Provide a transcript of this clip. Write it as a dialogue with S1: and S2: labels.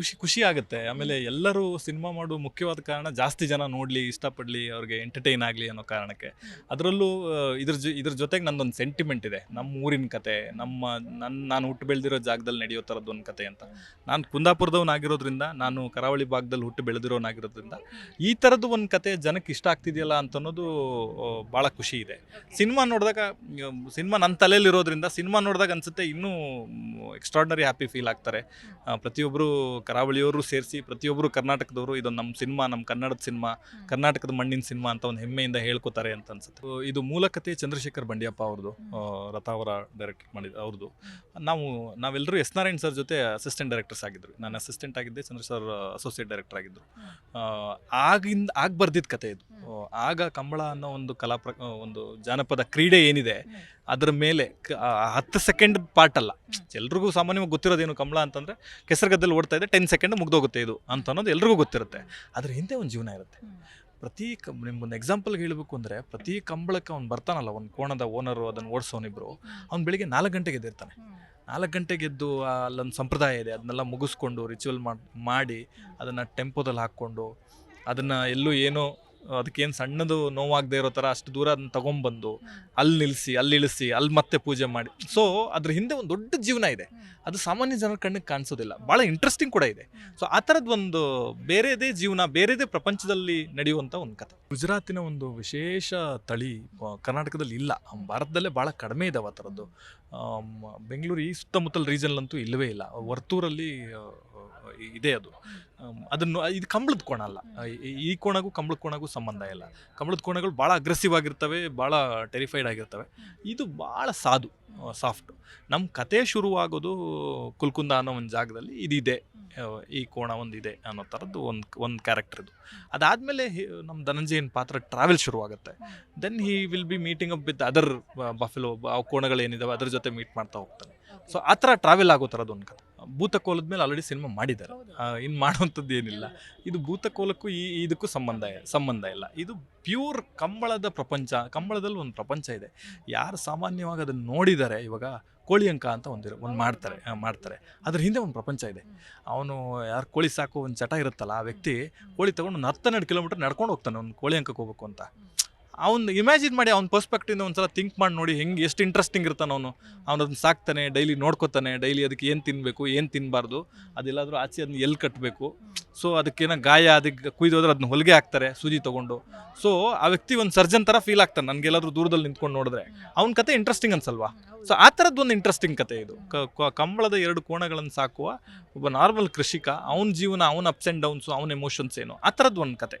S1: ಖುಷಿ ಖುಷಿ ಆಗುತ್ತೆ. ಆಮೇಲೆ ಎಲ್ಲರೂ ಸಿನಿಮಾ ಮಾಡೋ ಮುಖ್ಯವಾದ ಕಾರಣ ಜಾಸ್ತಿ ಜನ ನೋಡಲಿ ಇಷ್ಟಪಡಲಿ ಅವ್ರಿಗೆ ಎಂಟರ್ಟೈನ್ ಆಗಲಿ ಅನ್ನೋ ಕಾರಣಕ್ಕೆ. ಅದರಲ್ಲೂ ಇದ್ರ ಜೊ ಇದ್ರ ಜೊತೆಗೆ ನಂದೊಂದು ಸೆಂಟಿಮೆಂಟ್ ಇದೆ. ನಮ್ಮ ಊರಿನ ಕತೆ ನಮ್ಮ ನನ್ನ ನಾನು ಹುಟ್ಟು ಬೆಳೆದಿರೋ ಜಾಗದಲ್ಲಿ ನಡೆಯೋ ಥರದ್ದು ಒಂದು ಕತೆ ಅಂತ. ನಾನು ಕುಂದಾಪುರದವನಾಗಿರೋದ್ರಿಂದ ನಾನು ಕರಾವಳಿ ಭಾಗದಲ್ಲಿ ಹುಟ್ಟು ಬೆಳೆದಿರೋನಾಗಿರೋದ್ರಿಂದ ಈ ಥರದ್ದು ಒಂದು ಕತೆ ಜನಕ್ಕೆ ಇಷ್ಟ ಆಗ್ತಿದೆಯಲ್ಲ ಅಂತ ಅನ್ನೋದು ಭಾಳ ಖುಷಿ ಇದೆ. ಸಿನಿಮಾ ನೋಡಿದಾಗ ಸಿನಿಮಾ ನನ್ನ ತಲೆಯಲ್ಲಿರೋದ್ರಿಂದ ಸಿನಿಮಾ ನೋಡಿದಾಗ ಅನ್ಸುತ್ತೆ ಇನ್ನೂ ಎಕ್ಸ್ಟ್ರಾಡ್ನರಿ ಹ್ಯಾಪಿ ಫೀಲ್ ಆಗ್ತಾರೆ. ಪ್ರತಿಯೊಬ್ಬರು ಕರಾವಳಿಯವರು ಸೇರಿಸಿ ಪ್ರತಿಯೊಬ್ಬರು ಕರ್ನಾಟಕದವರು ಇದೊಂದು ನಮ್ಮ ಸಿನಿಮಾ ನಮ್ಮ ಕನ್ನಡದ ಸಿನಿಮಾ ಕರ್ನಾಟಕದ ಮಣ್ಣಿನ ಸಿನಿಮಾ ಅಂತ ಒಂದು ಹೆಮ್ಮೆಯಿಂದ ಹೇಳ್ಕೊತಾರೆ ಅಂತ ಅನ್ಸುತ್ತೆ. ಇದು ಮೂಲಕತೆ ಚಂದ್ರಶೇಖರ್ ಬಂಡಿಯಪ್ಪ ಅವ್ರದ್ದು. ರಥಾವರ ರಥ ಡೈರೆಕ್ಟ್ ಮಾಡಿದ ಅವ್ರದ್ದು. ನಾವು ನಾವೆಲ್ಲರೂ ಎಸ್ ನಾರಾಯಣ್ ಸರ್ ಜೊತೆ ಅಸಿಸ್ಟೆಂಟ್ ಡೈರೆಕ್ಟರ್ಸ್ ಆಗಿದ್ರು ನಾನು ಅಸಿಸ್ಟೆಂಟ್ ಆಗಿದ್ದೆ ಚಂದ್ರ ಸರ್ ಅಸೋಸಿಯೇಟ್ ಡೈರೆಕ್ಟರ್ ಆಗಿದ್ದರು ಆಗಿಂದ ಆಗ ಬರ್ದಿದ್ದ ಕತೆ ಇದು. ಆಗ ಕಂಬಳ ಅನ್ನೋ ಒಂದು ಕಲಾ ಪ್ರ ಒಂದು ಜಾನಪದ ಕ್ರೀಡೆ ಏನಿದೆ, ಅದರ ಮೇಲೆ ಕ- ಹತ್ತು ಸೆಕೆಂಡ್ ಪಾರ್ಟ್ ಅಲ್ಲ ಎಲ್ರಿಗೂ ಸಾಮಾನ್ಯವಾಗಿ ಗೊತ್ತಿರೋದೇನು ಕಂಬಳ ಅಂತಂದ್ರೆ ಕೆಸರುಗದ್ದಲ್ಲಿ ಓಡ್ತಾ ಇದೆ ಟೆನ್ ಸೆಕೆಂಡ್ ಮುಗ್ದೋಗುತ್ತೆ ಇದು ಅಂತ ಅನ್ನೋದು ಎಲ್ರಿಗೂ ಗೊತ್ತಿರುತ್ತೆ. ಅದ್ರ ಹಿಂದೆ ಒಂದು ಜೀವನ ಇರುತ್ತೆ. ಪ್ರತಿ ಕ, ನಿಮ್ಗೊಂದು ಎಕ್ಸಾಂಪಲ್ ಹೇಳಬೇಕು ಅಂದರೆ, ಪ್ರತಿ ಕಂಬಳಕ್ಕೆ ಅವ್ನು ಬರ್ತಾನಲ್ಲ, ಒಂದು ಕೋಣದ ಓನರು ಅದನ್ನು ಓಡಿಸೋನಿಬ್ರು, ಅವ್ನು ಬೆಳಿಗ್ಗೆ ನಾಲ್ಕು ಗಂಟೆಗೆ ಎದ್ದಿರ್ತಾನೆ. ನಾಲ್ಕು ಗಂಟೆಗೆ ಎದ್ದು ಅಲ್ಲೊಂದು ಸಂಪ್ರದಾಯ ಇದೆ, ಅದನ್ನೆಲ್ಲ ಮುಗಿಸ್ಕೊಂಡು ರಿಚುವಲ್ ಮಾಡಿ ಅದನ್ನು ಟೆಂಪೋದಲ್ಲಿ ಹಾಕ್ಕೊಂಡು, ಅದನ್ನು ಎಲ್ಲೂ ಏನೋ ಅದಕ್ಕೇನು ಸಣ್ಣದು ನೋವಾಗದೆ ಇರೋ ಥರ ಅಷ್ಟು ದೂರ ಅದನ್ನ ತೊಗೊಂಬಂದು ಅಲ್ಲಿ ನಿಲ್ಲಿಸಿ ಅಲ್ಲಿ ಇಳಿಸಿ, ಅಲ್ಲಿ ಮತ್ತೆ ಪೂಜೆ ಮಾಡಿ. ಸೊ ಅದ್ರ ಹಿಂದೆ ಒಂದು ದೊಡ್ಡ ಜೀವನ ಇದೆ. ಅದು ಸಾಮಾನ್ಯ ಜನರ ಕಣ್ಣಿಗೆ ಕಾಣಿಸೋದಿಲ್ಲ. ಭಾಳ ಇಂಟ್ರೆಸ್ಟಿಂಗ್ ಕೂಡ ಇದೆ. ಸೊ ಆ ಥರದ್ದು ಒಂದು ಬೇರೆದೇ ಜೀವನ, ಬೇರೆದೇ ಪ್ರಪಂಚದಲ್ಲಿ ನಡೆಯುವಂಥ ಒಂದು ಕಥೆ. ಗುಜರಾತಿನ ಒಂದು ವಿಶೇಷ ತಳಿ ಕರ್ನಾಟಕದಲ್ಲಿ ಇಲ್ಲ. ಭಾರತದಲ್ಲೇ ಭಾಳ ಕಡಿಮೆ ಇದಾವೆ ಆ ಥರದ್ದು ಬೆಂಗಳೂರು ಈ ಸುತ್ತಮುತ್ತಲ ರೀಜನ್ಲಂತೂ ಇಲ್ಲವೇ ಇಲ್ಲ. ವರ್ತೂರಲ್ಲಿ ಇದೆ ಅದು. ಅದನ್ನು, ಇದು ಕಂಬಳದ ಕೋಣ ಅಲ್ಲ. ಈ- ಕೋಣಗೂ ಕಂಬಳದ ಕೋಣಗೂ ಸಂಬಂಧ ಇಲ್ಲ. ಕಂಬಳದ ಕೋಣಗಳು ಭಾಳ ಅಗ್ರೆಸಿವ್ ಆಗಿರ್ತವೆ, ಭಾಳ ಟೆರಿಫೈಡ್ ಆಗಿರ್ತವೆ. ಇದು ಭಾಳ ಸಾಧು ಸಾಫ್ಟ್ ನಮ್ಮ ಕತೆ ಶುರುವಾಗೋದು ಕುಲ್ಕುಂದ ಅನ್ನೋ ಒಂದು ಜಾಗದಲ್ಲಿ ಇದಿದೆ. ಈ ಕೋಣ ಒಂದಿದೆ ಅನ್ನೋ ಥರದ್ದು ಒಂದು ಒಂದು ಕ್ಯಾರೆಕ್ಟರ್ ಇದು. ಅದಾದಮೇಲೆ ನಮ್ಮ ಧನಂಜಯನ ಪಾತ್ರ ಟ್ರಾವೆಲ್ ಶುರುವಾಗುತ್ತೆ. Then he will be meeting up with other buffalo ಆ, ಕೋಣಗಳೇನಿದಾವೆ, ಅದ್ರ ಜೊತೆ ಮೀಟ್ ಮಾಡ್ತಾ ಹೋಗ್ತಾನೆ. ಸೊ ಆ ಥರ ಟ್ರಾವೆಲ್ ಆಗೋ ಥರದ್ದು ಒಂದು ಕತೆ. ಭೂತಕೋಲದ ಮೇಲೆ ಆಲ್ರೆಡಿ ಸಿನಿಮಾ ಮಾಡಿದ್ದಾರೆ. ಇನ್ನು ಮಾಡುವಂಥದ್ದು ಏನಿಲ್ಲ. ಇದು ಭೂತಕೋಲಕ್ಕೂ ಈ ಇದಕ್ಕೂ ಸಂಬಂಧ ಸಂಬಂಧ ಇಲ್ಲ ಇದು ಪ್ಯೂರ್ ಕಂಬಳದ ಪ್ರಪಂಚ ಕಂಬಳದಲ್ಲಿ ಒಂದು ಪ್ರಪಂಚ ಇದೆ. ಯಾರು ಸಾಮಾನ್ಯವಾಗಿ ಅದನ್ನು ನೋಡಿದ್ದಾರೆ ಇವಾಗ ಕೋಳಿ ಅಂಕ ಅಂತ ಒಂದಿರು ಒಂದು ಮಾಡ್ತಾರೆ ಮಾಡ್ತಾರೆ. ಅದ್ರ ಹಿಂದೆ ಒಂದು ಪ್ರಪಂಚ ಇದೆ. ಅವನು ಯಾರು ಕೋಳಿ ಸಾಕು ಒಂದು ಚಟ ಇರುತ್ತಲ್ಲ ಆ ವ್ಯಕ್ತಿ ಕೋಳಿ ತಗೊಂಡು ಒಂದು ಹತ್ತೆರಡು ಕಿಲೋಮೀಟರ್ ನಡ್ಕೊಂಡು ಹೋಗ್ತಾನೆ ಒಂದು ಕೋಳಿ ಅಂಕಕ್ಕೆ ಹೋಗ್ಬೇಕು ಅಂತ. ಅವ್ನು ಇಮ್ಯಾಜಿನ್ ಮಾಡಿ ಅವ್ನ ಪರ್ಸ್ಪೆಕ್ಟಿಂದ ಒಂದ್ಸಲ ಥಿಂಕ್ ಮಾಡಿ ನೋಡಿ ಹೆಂಗೆ ಎಷ್ಟು ಇಂಟ್ರೆಸ್ಟಿಂಗ್ ಇರ್ತಾನೆ ಅವನು. ಅವನು ಅದನ್ನ ಸಾಕ್ತಾನೆ ಡೈಲಿ ನೋಡ್ಕೋತಾನೆ ಡೈಲಿ ಅದಕ್ಕೆ ಏನು ತಿನ್ನಬೇಕು ಏನು ತಿನ್ನಬಾರ್ದು ಅದೆಲ್ಲಾದರೂ ಆಚೆ ಅದನ್ನ ಎಲ್ಲಿ ಕಟ್ಟಬೇಕು ಸೊ ಅದಕ್ಕೇನೋ ಗಾಯ, ಅದಕ್ಕೆ ಕುಯ್ದೋದ್ರೆ ಅದನ್ನ ಹೊಲಿಗೆ ಹಾಕ್ತಾರೆ ಸೂಜಿ ತೊಗೊಂಡು. ಸೊ ಆ ವ್ಯಕ್ತಿ ಒಂದು ಸರ್ಜನ್ ಥರ ಫೀಲ್ ಆಗ್ತಾನೆ, ನನಗೆಲ್ಲಾದರೂ ದೂರದಲ್ಲಿ ನಿಂತ್ಕೊಂಡು ನೋಡಿದ್ರೆ. ಅವ್ನ ಕತೆ ಇಂಟ್ರೆಸ್ಟಿಂಗ್ ಅನ್ಸಲ್ವಾ? ಸೊ ಆ ಥರದ್ದು ಒಂದು ಇಂಟ್ರೆಸ್ಟಿಂಗ್ ಕತೆ ಇದು. ಕಂಬಳದ ಎರಡು ಕೋಣಗಳನ್ನು ಸಾಕುವ ಒಬ್ಬ ನಾರ್ಮಲ್ ಕೃಷಿಕ, ಅವನ ಜೀವನ, ಅವನ ಅಪ್ಸ್ ಆ್ಯಂಡ್ ಡೌನ್ಸು ಅವನ ಎಮೋಷನ್ಸ್ ಏನು, ಆ ಥರದ್ದು ಒಂದು ಕತೆ.